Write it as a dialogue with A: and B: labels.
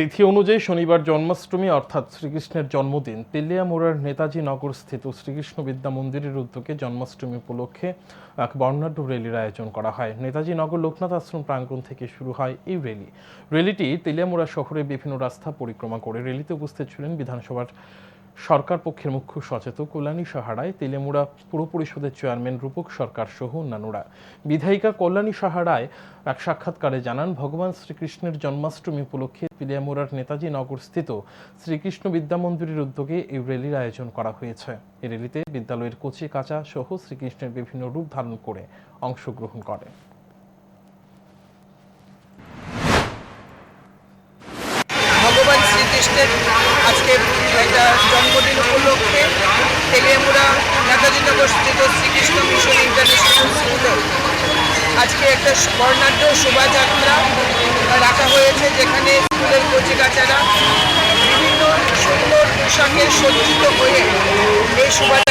A: তিথি অনুযায়ী শনিবার জন্মাষ্টমী অর্থাৎ শ্রীকৃষ্ণের জন্মদিন তেলিয়ামোড়ার নেতাজি নগর স্থিত শ্রীকৃষ্ণ বিদ্যা মন্দিরের উদ্যোগে জন্মাষ্টমী উপলক্ষে এক বর্ণাঢ্য র্যালির আয়োজন করা হয়। নেতাজি নগর লোকনাথ আশ্রম প্রাঙ্গণ থেকে শুরু হয় এই র্যালি। র্যালিটি তেলিয়ামোড়া শহরে বিভিন্ন রাস্তা পরিক্রমা করে র্যালিতে উপস্থিত ছিলেন বিধানসভার সরকার পক্ষের মুখ্য সচেতক কল্যাণী সাহারায় তেলেমুড়া পুর পরিষদের চেয়ারম্যান রূপক সরকার সহ অন্যান্যরা। বিধায়িকা কল্যাণী সাহারায় এক সাক্ষাৎকারে জানান, ভগবান শ্রীকৃষ্ণের জন্মাষ্টমী উপলক্ষে তেলিয়ামুড়ার নেতাজি নগর স্থিত শ্রীকৃষ্ণ বিদ্যা মন্দিরের উদ্যোগে এই র্যালির আয়োজন করা হয়েছে। এই র্যালিতে বিদ্যালয়ের কচি কাঁচা সহ শ্রীকৃষ্ণের বিভিন্ন রূপ ধারণ করে অংশগ্রহণ করে
B: ভগবান শ্রীকৃষ্ণের আজকে একটা জন্মদিন উপলক্ষে তেলিয়ামুড়া নেতাজি নগর স্থিত শ্রীকৃষ্ণ মিশন ইন্টারন্যাশনাল স্কুলে আজকে একটা বর্ণাঢ্য শোভাযাত্রা রাখা হয়েছে যেখানে স্কুলের কচিকাচারা বিভিন্ন সুন্দর পোশাকে সজ্জিত হয়ে এই শোভা